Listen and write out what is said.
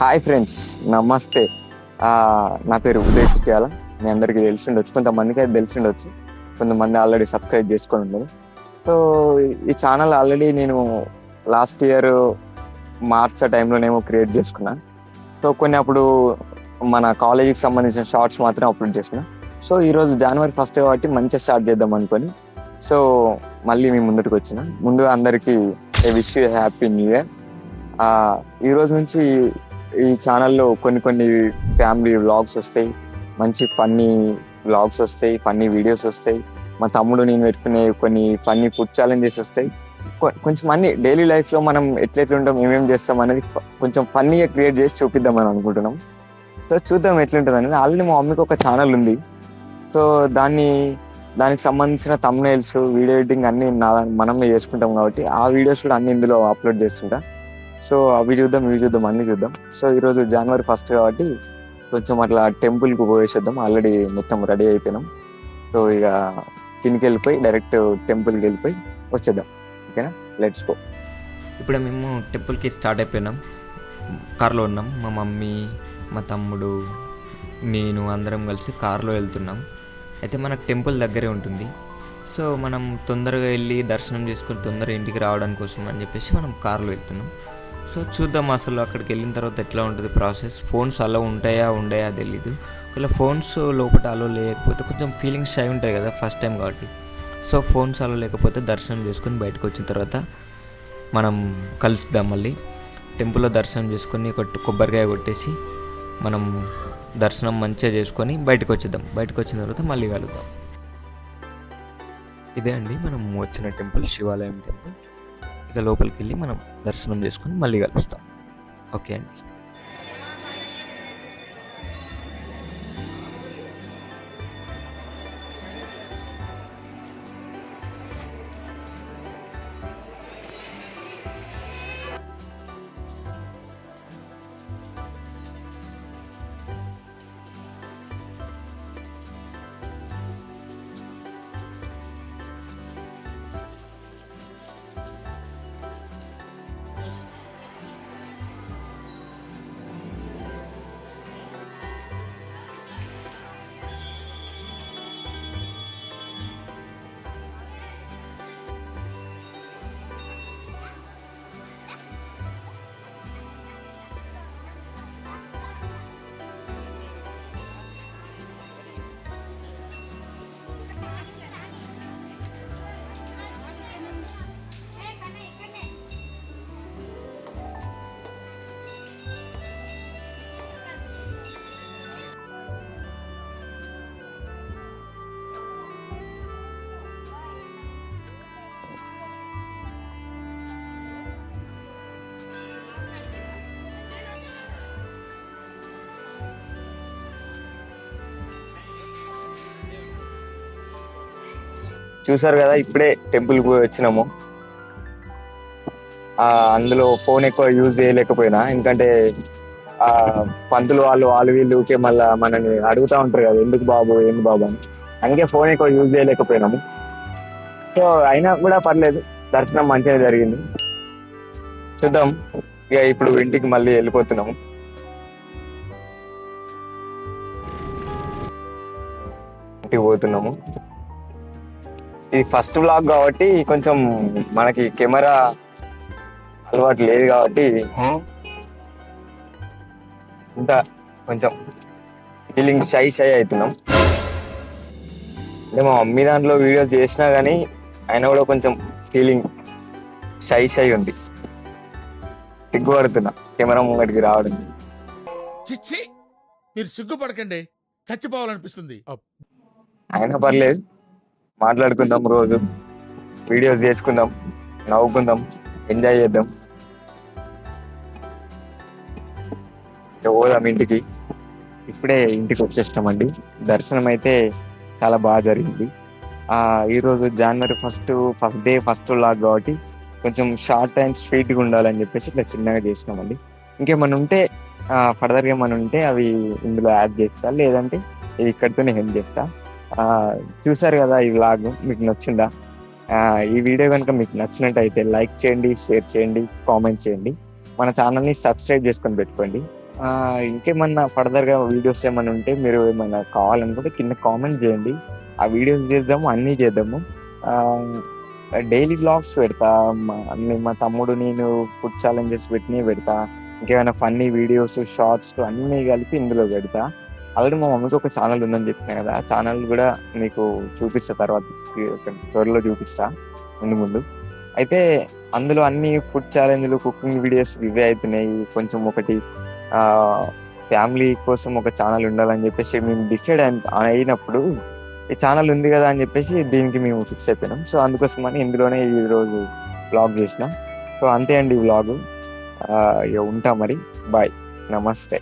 Hi friends నమస్తే. నా పేరు ఉదయ్ సుత్యాల. మీ అందరికీ తెలిసి ఉండొచ్చు కొంతమందికి అయితే తెలిసి ఉండొచ్చు కొంతమంది ఆల్రెడీ సబ్స్క్రైబ్ చేసుకొని ఉండదు సో ఈ ఛానల్ ఆల్రెడీ నేను లాస్ట్ ఇయర్ మార్చ్ ఆ టైంలోనేమో క్రియేట్ చేసుకున్నా. సో కొన్ని అప్పుడు మన కాలేజీకి సంబంధించిన షార్ట్స్ మాత్రం అప్లోడ్ చేసిన సో ఈరోజు జనవరి ఫస్ట్ కాబట్టి మంచిగా స్టార్ట్ చేద్దాం అనుకొని. సో మళ్ళీ మీ ముందరికి వచ్చిన. ముందుగా అందరికీ విష్ హ్యాపీ న్యూ ఇయర్ ఈరోజు నుంచి ఈ ఛానల్లో కొన్ని కొన్ని ఫ్యామిలీ వ్లాగ్స్ వస్తాయి. మంచి ఫన్నీ వ్లాగ్స్ వస్తాయి ఫన్నీ వీడియోస్ వస్తాయి. మా తమ్ముడు నేను పెట్టుకునే కొన్ని ఫన్నీ ఫుడ్ ఛాలెంజెస్ వస్తాయి. కొ- కొంచెం అన్ని డైలీ లైఫ్లో మనం ఎట్లెట్లు ఉంటాం ఏమేమి చేస్తాం అనేది కొంచెం ఫన్నీగా క్రియేట్ చేసి చూపిద్దామని అనుకుంటున్నాం. సో చూద్దాం ఎట్లుంటుంది అనేది. ఆల్రెడీ మా మమ్మీకి ఒక ఛానల్ ఉంది. సో దాన్ని దానికి సంబంధించిన తమ్నైల్స్ వీడియో ఎడిటింగ్ అన్ని నా మనమే చేసుకుంటాం కాబట్టి ఆ వీడియోస్ కూడా అన్ని ఇందులో అప్లోడ్ చేస్తుంటా. సో అవి చూద్దాం ఇవి చూద్దాం అన్ని చూద్దాం. సో ఈరోజు జనవరి ఫస్ట్ కాబట్టి కొంచెం అట్లా టెంపుల్కి పోయేసేద్దాం. ఆల్రెడీ మొత్తం రెడీ అయిపోయినాం. సో ఇక కిందికి వెళ్ళిపోయి డైరెక్ట్ టెంపుల్కి వెళ్ళిపోయి వచ్చేద్దాం. ఓకేనా లెట్స్ గో ఇప్పుడు మేము టెంపుల్కి స్టార్ట్ అయిపోయినాం. కార్లో ఉన్నాం. మా మమ్మీ మా తమ్ముడు నేను అందరం కలిసి కార్లో వెళ్తున్నాం. అయితే మనకు టెంపుల్ దగ్గరే ఉంటుంది. సో మనం తొందరగా వెళ్ళి దర్శనం చేసుకొని తొందరగా ఇంటికి రావడం కోసం అని చెప్పేసి మనం కార్లో వెళ్తున్నాం. సో చూద్దాం అసలు అక్కడికి వెళ్ళిన తర్వాత ఎట్లా ఉంటుంది ప్రాసెస్. ఫోన్స్ అలా ఉంటాయా ఉండయా తెలీదు. ఒకవేళ ఫోన్స్ లోపల అలో లేకపోతే కొంచెం ఫీలింగ్స్ అయి ఉంటాయి కదా ఫస్ట్ టైం కాబట్టి. సో ఫోన్స్ అలో లేకపోతే దర్శనం చేసుకొని బయటకు వచ్చిన తర్వాత మనం కలుద్దాం మళ్ళీ. టెంపుల్లో దర్శనం చేసుకొని ఒక కొబ్బరికాయ కొట్టేసి మనం దర్శనం మంచిగా చేసుకొని బయటకు వచ్చేద్దాం. బయటకు వచ్చిన తర్వాత మళ్ళీ కలుద్దాం. ఇదే అండి మనం వచ్చిన టెంపుల్ శివాలయం టెంపుల్. ఇక లోపలికి వెళ్ళి మనం దర్శనం చేసుకొని మళ్ళీ కలుస్తాం. ఓకే అండి. చూసారు కదా ఇప్పుడే టెంపుల్కు వచ్చినాము. అందులో ఫోన్ ఎక్కువ యూజ్ చేయలేకపోయినా. ఎందుకంటే ఆ పంతులు వాళ్ళు వాళ్ళు వీళ్ళు ఊకే మళ్ళా మనని అడుగుతా ఉంటారు కదా ఎందుకు బాబు ఏంది బాబు అని. అందుకే ఫోన్ ఎక్కువ యూజ్ చేయలేకపోయినాము. సో అయినా కూడా పర్లేదు దర్శనం మంచిగా జరిగింది. చూద్దాం ఇక ఇప్పుడు ఇంటికి మళ్ళీ వెళ్ళిపోతున్నాము. ఇంటికి పోతున్నాము. ఇది ఫస్ట్ వ్లాగ్ కాబట్టి కొంచెం మనకి కెమెరా అలవాటు లేదు కాబట్టి ఇంత కొంచెం ఫీలింగ్ షై షై అవుతున్నాం. అంటే మా మమ్మీ దాంట్లో వీడియోస్ చేసినా కానీ అయినా కూడా కొంచెం ఫీలింగ్ షై షై ఉంది. సిగ్గుపడుతున్నా కెమెరా ముంగటికి రావడం. చిచ్చి మీరు సిగ్గుపడకండి. చచ్చిపోవాలనిపిస్తుంది. అయినా పర్లేదు. మాట్లాడుకుందాం రోజు. వీడియోస్ చేసుకుందాం నవ్వుకుందాం ఎంజాయ్ చేద్దాం. ఇక పోదాం ఇంటికి. ఇప్పుడే ఇంటికి వచ్చేస్తామండి దర్శనం అయితే చాలా బాగా జరిగింది. ఈరోజు జనవరి first first day first log కాబట్టి కొంచెం షార్ట్ అండ్ స్వీట్గా ఉండాలని చెప్పేసి ఇట్లా చిన్నగా చేసినామండి. ఇంకేమైనా ఉంటే ఫర్దర్గా ఏమైనా ఉంటే అవి ఇందులో యాడ్ చేస్తా. లేదంటే ఇక్కడితోనే హెల్ప్ చేస్తాను చూసారు కదా ఈ వ్లాగ్ మీకు నచ్చిందా? ఈ వీడియో కనుక మీకు నచ్చినట్టయితే లైక్ చేయండి షేర్ చేయండి కామెంట్ చేయండి. మన ఛానల్ని సబ్స్క్రైబ్ చేసుకొని పెట్టుకోండి. ఇంకేమన్నా ఫర్దర్గా వీడియోస్ ఏమైనా ఉంటే మీరు ఏమైనా కావాలనుకుంటే కింద కామెంట్ చేయండి. ఆ వీడియోస్ చేద్దాము అన్నీ చేద్దాము. డైలీ బ్లాగ్స్ పెడతా మా మా తమ్ముడు నేను ఫుడ్ ఛాలెంజెస్ పెట్టినవి పెడతా. ఇంకేమైనా ఫన్నీ వీడియోస్ షార్ట్స్ అన్నీ కలిపి ఇందులో పెడతా. ఆల్రెడీ మా మమ్మీకి ఒక ఛానల్ ఉందని చెప్పిన కదా ఆ ఛానల్ కూడా మీకు చూపిస్తా తర్వాత త్వరలో చూపిస్తా ముందు ముందు. అయితే అందులో అన్ని ఫుడ్ ఛాలెంజ్లు కుకింగ్ వీడియోస్ ఇవే అవుతున్నాయి కొంచెం ఒకటి ఫ్యామిలీ కోసం ఒక ఛానల్ ఉండాలని చెప్పేసి మేము డిసైడ్ అయినప్పుడు ఈ ఛానల్ ఉంది కదా అని చెప్పేసి దీనికి మేము ఫిక్స్ అయిపోయినాం. సో అందుకోసమని ఇందులోనే ఈ రోజు బ్లాగ్ చేసినాం. సో అంతే అండి ఈ వ్లాగ్ ఉంటా మరి. బాయ్ నమస్తే.